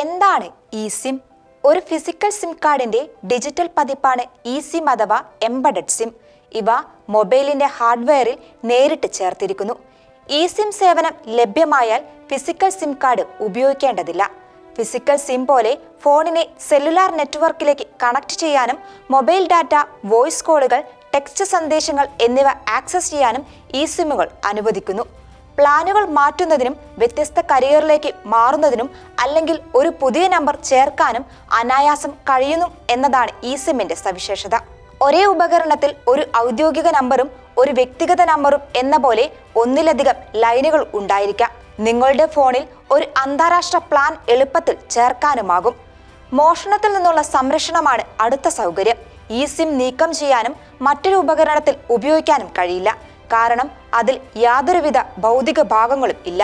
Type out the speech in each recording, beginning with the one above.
എന്താണ് E SIM ഒരു physical SIM കാർഡിന്റെ ഡിജിറ്റൽ പതിപ്പാണ് ഇ സിം അഥവാ എംബഡഡ് സിം ഇവ മൊബൈലിന്റെ ഹാർഡ്വെയറിൽ നേരിട്ട് ചേർത്തിരിക്കുന്നു. ഇ സിം സേവനം ലഭ്യമായാൽ ഫിസിക്കൽ സിം കാർഡ് ഉപയോഗിക്കേണ്ടതില്ല. ഫിസിക്കൽ സിം പോലെ ഫോണിനെ സെല്ലുലാർ നെറ്റ്വർക്കിലേക്ക് കണക്ട് ചെയ്യാനും മൊബൈൽ ഡാറ്റ വോയിസ് കോളുകൾ ടെക്സ്റ്റ് സന്ദേശങ്ങൾ എന്നിവ ആക്സസ് ചെയ്യാനും ഇ സിമ്മുകൾ അനുവദിക്കുന്നു. പ്ലാനുകൾ മാറ്റുന്നതിനും വ്യത്യസ്ത കരിയറിലേക്ക് മാറുന്നതിനും അല്ലെങ്കിൽ ഒരു പുതിയ നമ്പർ ചേർക്കാനും അനായാസം കഴിയുന്നു എന്നതാണ് ഇ സിമ്മിന്റെ സവിശേഷത. ഒരേ ഉപകരണത്തിൽ ഒരു ഔദ്യോഗിക നമ്പറും ഒരു വ്യക്തിഗത നമ്പറും എന്ന പോലെ ഒന്നിലധികം ലൈനുകൾ ഉണ്ടായിരിക്കാം. നിങ്ങളുടെ ഫോണിൽ ഒരു അന്താരാഷ്ട്ര പ്ലാൻ എളുപ്പത്തിൽ ചേർക്കാനുമാകും. മോഷണത്തിൽ നിന്നുള്ള സംരക്ഷണമാണ് അടുത്ത സൗകര്യം. ഈ സിം നീക്കം ചെയ്യാനും മറ്റൊരു ഉപകരണത്തിൽ ഉപയോഗിക്കാനും കഴിയില്ല. കാരണം അതിൽ യാതൊരുവിധ ഭൗതിക ഭാഗങ്ങളും ഇല്ല.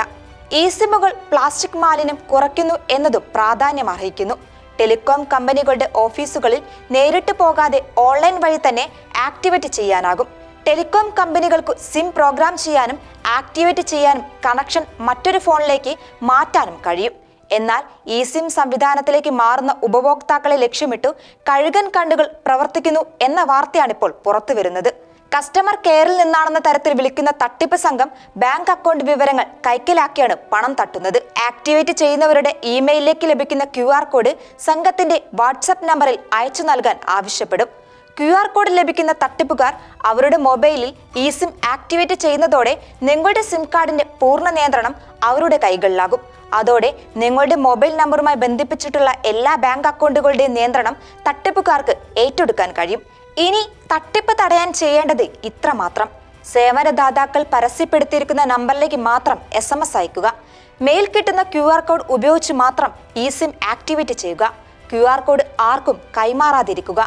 ഇ സിമ്മുകൾ പ്ലാസ്റ്റിക് മാലിന്യം കുറയ്ക്കുന്നു എന്നതും പ്രാധാന്യം അർഹിക്കുന്നു ടെലികോം കമ്പനികളുടെ ഓഫീസുകളിൽ നേരിട്ട് പോകാതെ ഓൺലൈൻ വഴി തന്നെ ആക്ടിവേറ്റ് ചെയ്യാനാകും. ടെലികോം കമ്പനികൾക്ക് സിം പ്രോഗ്രാം ചെയ്യാനും ആക്ടിവേറ്റ് ചെയ്യാനും കണക്ഷൻ മറ്റൊരു ഫോണിലേക്ക് മാറ്റാനും കഴിയും. എന്നാൽ ഈ സിം സംവിധാനത്തിലേക്ക് മാറുന്ന ഉപഭോക്താക്കളെ ലക്ഷ്യമിട്ടു കഴുകൻ കണ്ടുകൾ പ്രവർത്തിക്കുന്നു എന്ന വാർത്തയാണിപ്പോൾ പുറത്തുവരുന്നത്. കസ്റ്റമർ കെയറിൽ നിന്നാണെന്ന തരത്തിൽ വിളിക്കുന്ന തട്ടിപ്പ് സംഘം ബാങ്ക് അക്കൗണ്ട് വിവരങ്ങൾ കൈക്കലാക്കിയാണ് പണം തട്ടുന്നത്. ആക്ടിവേറ്റ് ചെയ്യുന്നവരുടെ ഇമെയിലിലേക്ക് ലഭിക്കുന്ന ക്യു കോഡ് സംഘത്തിന്റെ വാട്സപ്പ് നമ്പറിൽ അയച്ചു നൽകാൻ ആവശ്യപ്പെടും. ക്യു ആർ കോഡ് ലഭിക്കുന്ന തട്ടിപ്പുകാർ അവരുടെ മൊബൈലിൽ ഈ സിം ആക്ടിവേറ്റ് ചെയ്യുന്നതോടെ നിങ്ങളുടെ സിം കാർഡിന്റെ പൂർണ നിയന്ത്രണം അവരുടെ കൈകളിലാകും. അതോടെ നിങ്ങളുടെ മൊബൈൽ നമ്പറുമായി ബന്ധിപ്പിച്ചിട്ടുള്ള എല്ലാ ബാങ്ക് അക്കൗണ്ടുകളുടെയും നിയന്ത്രണം തട്ടിപ്പുകാർക്ക് ഏറ്റെടുക്കാൻ കഴിയും. ഇനി തട്ടിപ്പ് തടയാൻ ചെയ്യേണ്ടത് ഇത്രമാത്രം സേവനദാതാക്കൾ പരസ്യപ്പെടുത്തിയിരിക്കുന്ന നമ്പറിലേക്ക് മാത്രം എസ് എം എസ് അയക്കുക. മെയിൽ കിട്ടുന്ന ക്യു ആർ കോഡ് ഉപയോഗിച്ച് മാത്രം ഈ സിം ആക്ടിവേറ്റ് ചെയ്യുക. ക്യു ആർ കോഡ് ആർക്കും കൈമാറാതിരിക്കുക.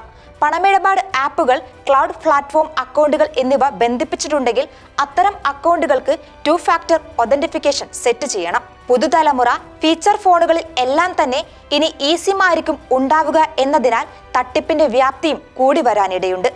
പണമിടപാട് ആപ്പുകൾ ക്ലൗഡ് പ്ലാറ്റ്ഫോം അക്കൗണ്ടുകൾ എന്നിവ ബന്ധിപ്പിച്ചിട്ടുണ്ടെങ്കിൽ അത്തരം അക്കൗണ്ടുകൾക്ക് ടു ഫാക്ടർ ഒതന്റിഫിക്കേഷൻ സെറ്റ് ചെയ്യണം. പുതുതലമുറ ഫീച്ചർ ഫോണുകളിൽ എല്ലാം തന്നെ ഇനി ഈസിമായിരിക്കും ഉണ്ടാവുക എന്നതിനാൽ തട്ടിപ്പിന്റെ വ്യാപ്തിയും കൂടി വരാനിടയുണ്ട്.